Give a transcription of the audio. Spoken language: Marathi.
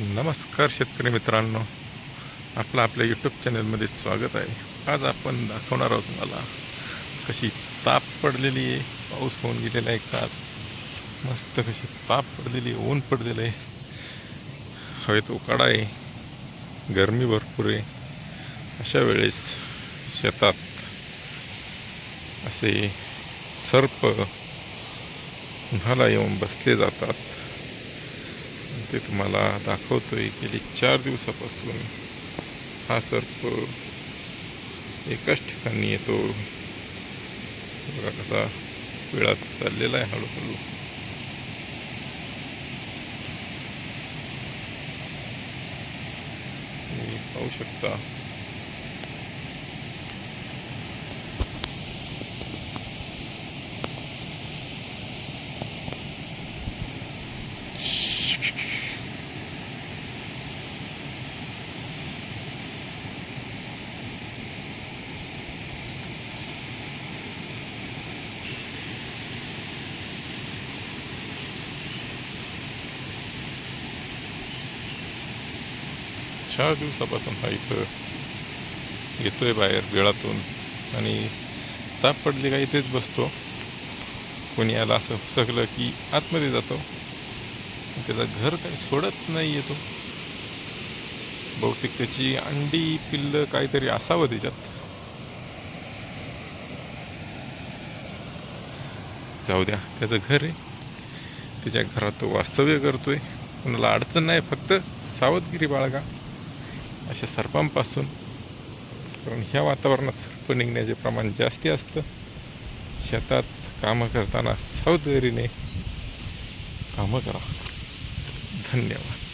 नमस्कार शेतकरी मित्रांनो. आपलं आपल्या यूट्यूब चॅनलमध्ये स्वागत आहे. आज आपण दाखवणार आहोत तुम्हाला कशी ताप पडलेली आहे. पाऊस होऊन गेलेला आहे का? मस्त कशी ताप पडलेली आहे ऊन पडलेलं आहे. हवेत उकाडा आहे. गरमी भरपूर आहे. अशा वेळेस शेतात असे सर्प उन्हाला येऊन बसले जातात. ते तुम्हाला दाखवतो आहे गेली चार दिवसापासून हा सर्प एकाच ठिकाणी येतो. बघा कसा वेळात चाललेला आहे हळूहळू. पाहू शकता. चार दिवसापासून हा इथं येतोय बाहेर वेळातून. आणि ताप पडली का इथेच बसतो. कोणी याला असं सकलं की आतमध्ये जातो. त्याचं घर काही सोडत नाही येतो. बहुतेक त्याची अंडी पिल्लं काहीतरी असावं त्याच्यात. जाऊ द्या त्याचं घर आहे. त्याच्या घरात तो वास्तव्य करतोय. कोणाला अडचण नाही फक्त सावधगिरी बाळगा. अशा सर्पांपासून. कारण ह्या वातावरणात सर्प निघण्याचे प्रमाण जास्ती असतं. शेतात कामं करताना सावधगिरीने कामं करा धन्यवाद.